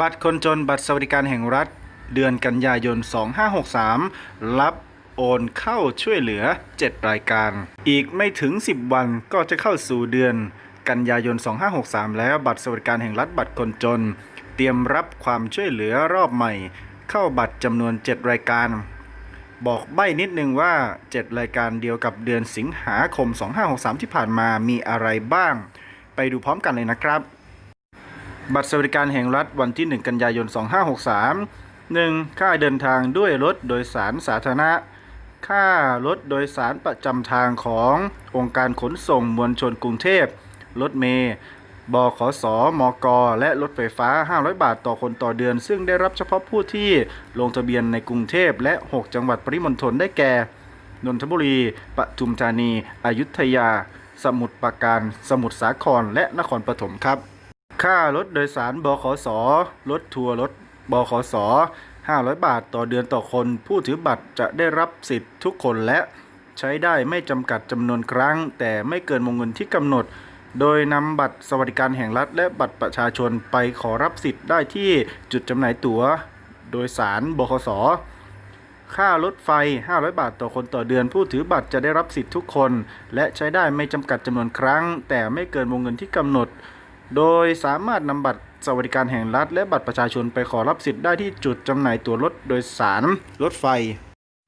บัตรคนจนบัตรสวัสดิการแห่งรัฐ เดือนกันยายน 2563 รับโอนเข้าช่วยเหลือ 7 รายการ อีกไม่ถึง 10 วันก็จะเข้าสู่เดือน กันยายน 2563 แล้วบัตรสวัสดิการแห่งรัฐบัตรคนจน เตรียมรับความช่วยเหลือรอบใหม่ เข้าบัตรจำนวน 7 รายการ บอกใบ้นิดนึงว่า 7 รายการเดียวกับเดือนสิงหาคม 2563 ที่ผ่านมามีอะไรบ้าง ไปดูพร้อมกันเลยนะครับ บัตรสวัสดิการแห่งรัฐวันที่ 1 กันยายน 2563 1. ค่าเดินทางด้วยรถโดยสารสาธารณะ ค่ารถโดยสารประจำทางขององค์การขนส่งมวลชนกรุงเทพ รถเมย์บขสมก และรถไฟฟ้า 500 บาทต่อคนต่อเดือน ซึ่งได้รับเฉพาะผู้ที่ลงทะเบียนในกรุงเทพและ 6 จังหวัดปริมณฑลได้แก่ นนทบุรี ปทุมธานี อยุธยา สมุทรปราการ สมุทรสาคร และนครปฐมครับ ค่ารถโดยสารบขสรถทัวร์รถบขส500 บาทต่อเดือนต่อคน ผู้ถือบัตรจะได้รับสิทธิ์ทุกคนและใช้ได้ไม่จำกัดจำนวนครั้ง แต่ไม่เกินวงเงินที่กำหนด โดยนำบัตรสวัสดิการแห่งรัฐ และบัตรประชาชนไปขอรับสิทธิ์ได้ที่จุดจำหน่ายตั๋ว โดยสารบขสค่ารถไฟ 500 บาทต่อคนต่อเดือน ผู้ถือบัตรจะได้รับสิทธิ์ทุกคน และใช้ได้ไม่จำกัดจำนวนครั้ง แต่ไม่เกินวงเงินที่กำหนด โดยสามารถนำบัตรสวัสดิการแห่งรัฐ และบัตรประชาชนไปขอรับสิทธิ์ได้ที่จุดจำหน่ายตั๋วรถโดยสารรถไฟ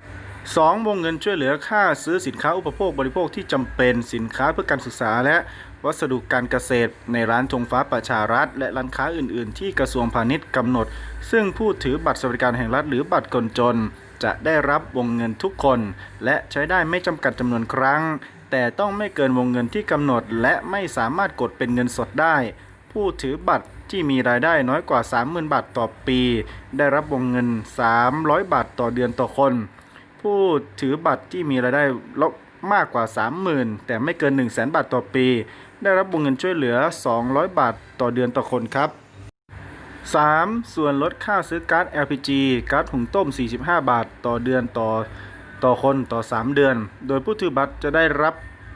2. วงเงินช่วยเหลือค่าซื้อสินค้าอุปโภคบริโภคที่จำเป็นสินค้าเพื่อการศึกษาและวัสดุการเกษตร ในร้านธงฟ้าประชารัฐ และร้านค้าอื่น ๆ ที่กระทรวงพาณิชย์กำหนด ซึ่งผู้ถือบัตรสวัสดิการแห่งรัฐหรือบัตรคนจน จะได้รับวงเงินทุกคน และใช้ได้ไม่จำกัดจำนวนครั้ง แต่ต้องไม่เกินวงเงินที่กำหนด และไม่สามารถกดเป็นเงินสดได้ ผู้ถือบัตรที่มีรายได้น้อยกว่า 30,000 บาทต่อปี ได้รับวงเงิน 300 บาทต่อเดือนต่อคน ผู้ถือบัตรที่มีรายได้ลบมากกว่า 30,000 แต่ไม่เกิน 1 0 0 0 0 0 บาทต่อปี ได้รับวงเงินช่วยเหลือ 200 บาทต่อเดือนต่อคนครับ 3. ส่วนลดค่าซื้อก๊าร์ด LPG การ์ดหุงต้ม 45 บาทต่อเดือนต่อ ต่อคนต่อ 3 เดือน โดยผู้ถือบัตรจะได้รับ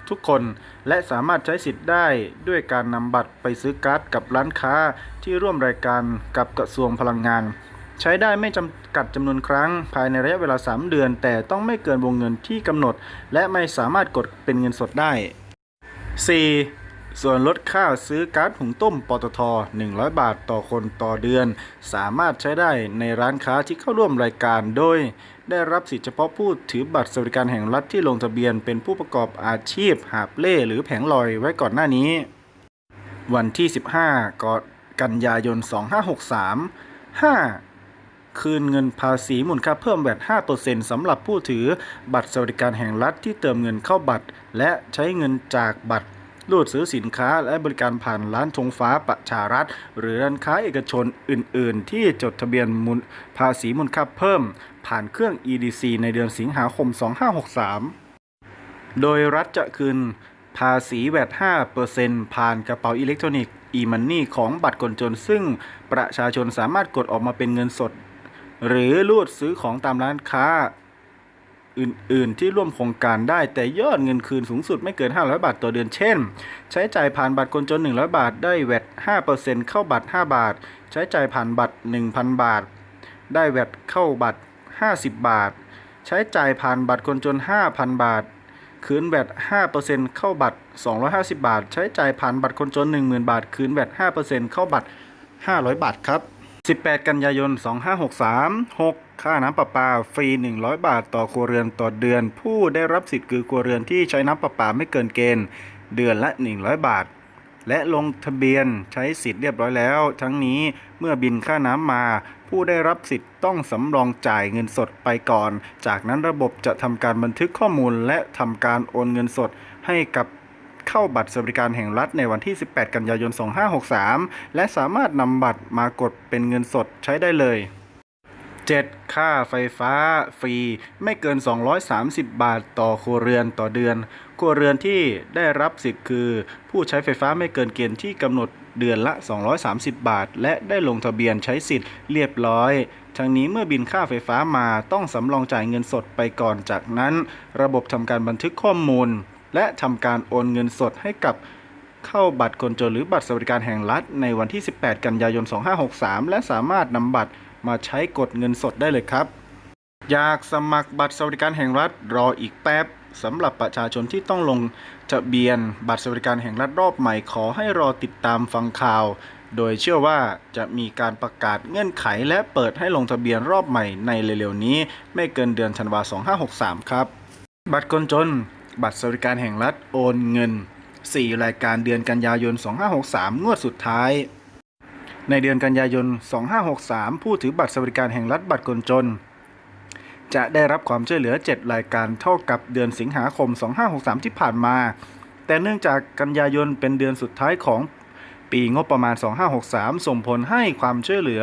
ทุกคน และสามารถใช้สิทธิ์ได้ด้วยการนำบัตรไปซื้อการ์ดกับร้านค้าที่ร่วมรายการกับกระทรวงพลังงาน ใช้ได้ไม่จำกัดจำนวนครั้งภายในระยะเวลา 3 เดือน แต่ต้องไม่เกินวงเงินที่กำหนด และไม่สามารถกดเป็นเงินสดได้ 4. ส่วนลดค่าซื้อก๊าซหุงต้มปตท 100 บาทต่อคนต่อเดือน สามารถใช้ได้ในร้านค้าที่เข้าร่วมรายการโดย ได้รับสิทธิเฉพาะผู้ถือบัตรสวัสดิการแห่งรัฐที่ลงทะเบียนเป็นผู้ประกอบอาชีพ หาบเล่หรือแผงลอยไว้ก่อนหน้านี้ วันที่ 15กกันยายน 2563 5คืนเงินภาษีมูลค่าเพิ่มแวด5%สำหรับผู้ถือบัตรสวัสดิการแห่งรัฐที่เติมเงินเข้าบัตร และใช้เงินจากบัตร รูดซื้อสินค้าและบริการผ่านร้านธงฟ้าประชารัฐ หรือร้านค้าเอกชนอื่น ๆ ที่จดทะเบียนมูลภาษีมูลค่าเพิ่ม ผ่านเครื่อง EDC ในเดือนสิงหาคม 2563 โดยรัฐจะคืนภาษีแวด5%ผ่านกระเป๋าอิเล็กทรอนิกส์ e-money ของบัตรคนจน ซึ่งประชาชนสามารถกดออกมาเป็นเงินสด หรือรูดซื้อของตามร้านค้า อื่น ๆ ที่ร่วมโครงการได้แต่ยอดเงินคืนสูงสุดไม่เกิน 500 บาทต่อเดือนเช่น ใช้จ่ายผ่านบัตรคนจน 100 บาทได้แวด5%เข้าบัตร 5 บาท ใช้จ่ายผ่านบัตร 1,000 บาท ได้แวดเข้าบัตร 50 บาท ใช้จ่ายผ่านบัตรคนจน 5,000 บาท คืนแวด5%เข้าบัตร 250 บาท ใช้จ่ายผ่านบัตรคนจน 10,000 บาท คืนแวด5%เข้าบัตร 500 บาทครับ 18 กันยายน 2563 6 ค่าน้ำประปาฟรี 100 บาทต่อครัวเรือนต่อเดือน ผู้ได้รับสิทธิ์คือครัวเรือนที่ใช้น้ำประปาไม่เกินเกณฑ์ เดือนละ 100 บาท และลงทะเบียนใช้สิทธิ์เรียบร้อยแล้ว ทั้งนี้เมื่อบินค่าน้ำมา ผู้ได้รับสิทธิ์ต้องสำรองจ่ายเงินสดไปก่อน จากนั้นระบบจะทำการบันทึกข้อมูล และทำการโอนเงินสดให้กับเข้าบัตรสวัสดิการแห่งรัฐในวันที่ 18 กันยายน 2563 และสามารถนำบัตรมากดเป็นเงินสดใช้ได้เลย 7. ค่าไฟฟ้าฟรีไม่เกิน 230 บาทต่อครัวเรือนต่อเดือน ครัวเรือนที่ได้รับสิทธิ์คือ ผู้ใช้ไฟฟ้าไม่เกินเกณฑ์ที่กำหนดเดือนละ 230 บาท และได้ลงทะเบียนใช้สิทธิ์เรียบร้อย ทั้งนี้เมื่อบินค่าไฟฟ้ามาต้องสำรองจ่ายเงินสดไปก่อนจากนั้น ระบบทำการบันทึกข้อมูล และทำการโอนเงินสดให้กับเข้าบัตรคนจนหรือบัตรสวัสดิการแห่งรัฐในวันที่ 18 กันยายน 2563 และสามารถนำบัตร มาใช้กดเงินสดได้เลยครับ อยากสมัครบัตรสวัสดิการแห่งรัฐรออีกแป๊บสำหรับประชาชนที่ต้องลงทะเบียนบัตรสวัสดิการแห่งรัฐรอบใหม่ขอให้รอติดตามฟังข่าว โดยเชื่อว่าจะมีการประกาศเงื่อนไขและเปิดให้ลงทะเบียนรอบใหม่ในเร็วๆนี้ ไม่เกินเดือนธันวาคม2563 ครับ บัตรคนจน บัตรสวัสดิการแห่งรัฐโอนเงิน 4 รายการเดือนกันยายน 2563 งวดสุดท้าย ในเดือนกันยายน 2563 ผู้ถือบัตรสวัสดิการแห่งรัฐบัตรคนจน จะได้รับความช่วยเหลือ 7 รายการเท่ากับเดือนสิงหาคม 2563 ที่ผ่านมา แต่เนื่องจากกันยายนเป็นเดือนสุดท้ายของปีงบประมาณ 2563 ส่งผลให้ความช่วยเหลือ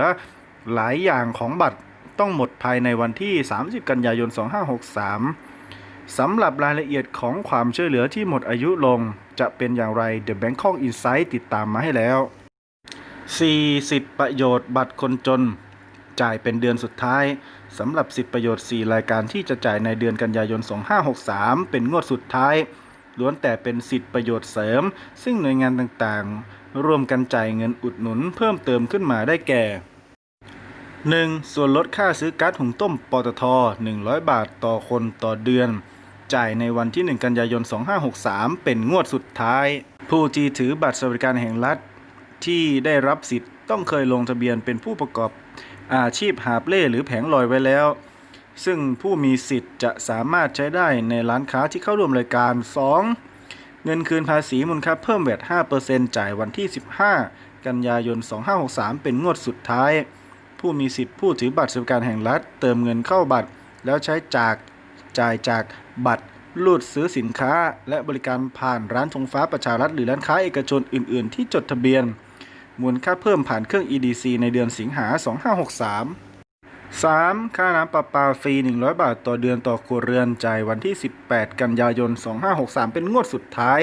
หลายอย่างของบัตรต้องหมดภายในวันที่ 30 กันยายน 2563 สำหรับรายละเอียดของความช่วยเหลือที่หมดอายุลง จะเป็นอย่างไร The Bangkok Insight ติดตามมาให้แล้ว 4สิทธิประโยชน์บัตรคนจน จ่ายเป็นเดือนสุดท้ายสำหรับสิทธิประโยชน์ 4 รายการที่จะจ่ายในเดือนกันยายน 2563 เป็นงวดสุดท้าย ล้วนแต่เป็นสิทธิประโยชน์เสริม ซึ่งหน่วยงานต่างๆ ร่วมกันจ่ายเงินอุดหนุนเพิ่มเติมขึ้นมาได้แก่ 1. ส่วนลดค่าซื้อก๊าซหุงต้มปตท 100 บาทต่อคนต่อเดือน จ่ายในวันที่ 1 กันยายน 2563 เป็นงวดสุดท้าย ผู้ที่ถือบัตรสวัสดิการแห่งรัฐ ที่ได้รับสิทธิ์ต้องเคยลงทะเบียนเป็นผู้ประกอบอาชีพหาบเล่หรือแผงลอยไว้แล้ว ซึ่งผู้มีสิทธิ์จะสามารถใช้ได้ในร้านค้าที่เข้าร่วมรายการ 2. เงินคืนภาษีมูลค่าเพิ่มแวด5%จ่ายวันที่ 15 กันยายน 2563 เป็นงวดสุดท้าย ผู้มีสิทธิ์ผู้ถือบัตรสวัสดิการแห่งรัฐ เติมเงินเข้าบัตร แล้วใช้จากจ่ายจากบัตรรูดซื้อสินค้า และบริการผ่านร้านธงฟ้าประชารัฐหรือร้านค้าเอกชนอื่น ๆ ที่จดทะเบียน มูลค่าเพิ่มผ่านเครื่อง EDC ในเดือนสิงหา 2563 3. ค่าน้ำประปาฟรี 100 บาทต่อเดือนต่อครัวเรือนจ่ายวันที่ 18 กันยายน 2563 เป็นงวดสุดท้าย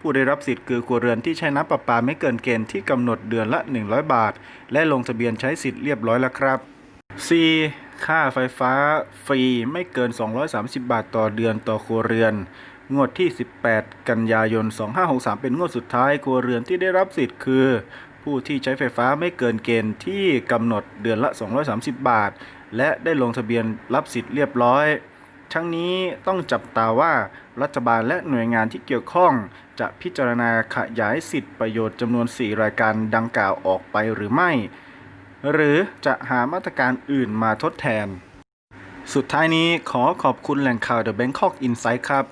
ผู้ได้รับสิทธิ์คือครัวเรือนที่ใช้น้ำประปาไม่เกินเกณฑ์ที่กำหนดเดือนละ 100 บาท และลงทะเบียนใช้สิทธิ์เรียบร้อยแล้วครับ 4. ค่าไฟฟ้าฟรีไม่เกิน 230 บาทต่อเดือนต่อครัวเรือน งวดที่ 18 กันยายน 2563 เป็นงวดสุดท้ายครัวเรือนที่ได้รับสิทธิ์คือ ผู้ที่ใช้ไฟฟ้าไม่เกินเกณฑ์ที่กำหนดเดือนละ 230 บาท และได้ลงทะเบียนรับสิทธิ์เรียบร้อย ทั้งนี้ต้องจับตาว่ารัฐบาลและหน่วยงานที่เกี่ยวข้อง จะพิจารณาขยายสิทธิประโยชน์จำนวน 4 รายการดังกล่าวออกไปหรือไม่ หรือจะหามาตรการอื่นมาทดแทน สุดท้ายนี้ขอขอบคุณแหล่งข่าว The Bangkok Insight ครับ